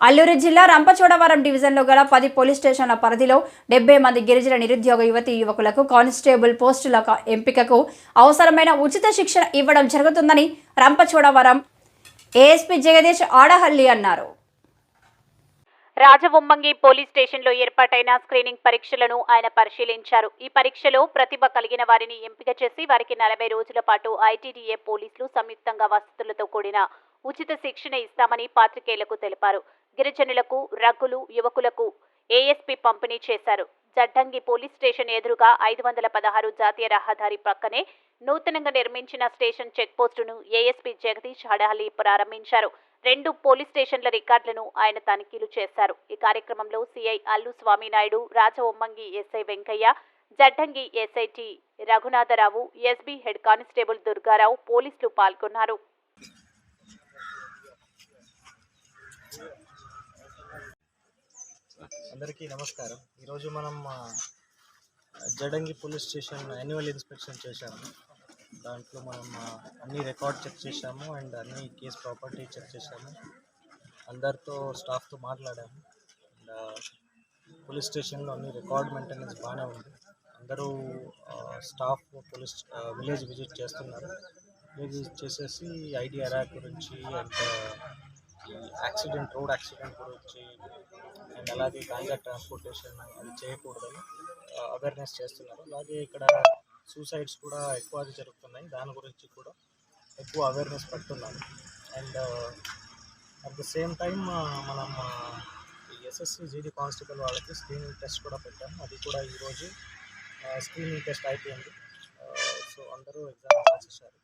అల్లూరు జిల్లా రంపచోడవరం డివిజన్లో గల పది పోలీస్ స్టేషన్ల పరిధిలో డెబ్బై మంది గిరిజన నిరుద్యోగ యువతి యువకులకు కానిస్టేబుల్ పోస్టుల ఎంపికకు అవసరమైన ఉచిత శిక్షణ ఇవ్వడం జరుగుతుందని రంపచోడవరం ఏఎస్పీ జగదీష్ ఆడహల్లి అన్నారు. రాజవొమ్మంగి పోలీస్ స్టేషన్లో ఏర్పాటైన స్క్రీనింగ్ పరీక్షలను ఆయన పరిశీలించారు. ఈ పరీక్షలో ప్రతిభ కలిగిన వారిని ఎంపిక చేసి వారికి నలభై రోజుల పాటు ఐటీడీఏ పోలీసులు సంయుక్తంగా వసతులతో కూడిన ఉచిత శిక్షణ ఇస్తామని పాత్రికేయులకు తెలిపారు. గిరిజనులకు రగ్గులు యువకులకు ఏఎస్పీ పంపిణీ చేశారు. జడ్డంగి పోలీస్ స్టేషన్ ఎదురుగా ఐదు వందల పదహారు జాతీయ రహదారి పక్కనే నూతనంగా నిర్మించిన స్టేషన్ చెక్పోస్టును ఏఎస్పీ జగదీష్ హడహలి ప్రారంభించారు. రెండు పోలీస్ స్టేషన్ల రికార్డులను ఆయన తనిఖీలు చేశారు. ఈ కార్యక్రమంలో CI Allu Swaminaidu Rajavommangi SI Venkayya Jaddangi SIT Raghunatharao SB head constable Durgarao పోలీసులు పాల్గొన్నారు. అందరికీ నమస్కారం. ఈరోజు మనం Jadangi police station annual inspection చేశాము. దాంట్లో మనం అన్ని రికార్డ్ చెక్ చేశాము అండ్ అన్ని కేస్ ప్రాపర్టీ చెక్ చేశాము. అందరితో స్టాఫ్తో మాట్లాడాము. అండ్ పోలీస్ స్టేషన్లో అన్ని రికార్డ్ మెయింటెనెన్స్ బాగానే ఉంది. అందరూ స్టాఫ్ పోలీస్ విలేజ్ విజిట్ చేస్తున్నారు. విలేజ్ విజిట్ చేసేసి ఐడి అరాక్ గురించి అండ్ యాక్సిడెంట్ రోడ్ యాక్సిడెంట్ గురించి అండ్ అలాగే గాంజా ట్రాన్స్పోర్టేషన్ అది చేయకూడదని అవేర్నెస్ చేస్తున్నారు. అలాగే ఇక్కడ సూసైడ్స్ కూడా ఎక్కువ జరుగుతున్నాయి. దాని గురించి కూడా ఎక్కువ అవేర్నెస్ పెడుతున్నారు. And at the same time మనం ఎస్ఎస్సి జీడీ కానిస్టేబుల్ వాళ్ళకి స్క్రీనింగ్ టెస్ట్ కూడా పెట్టాము. అది కూడా ఈరోజు స్క్రీనింగ్ టెస్ట్ అయిపోయింది. సో అందరూ ఎగ్జామ్ రాసేసారు.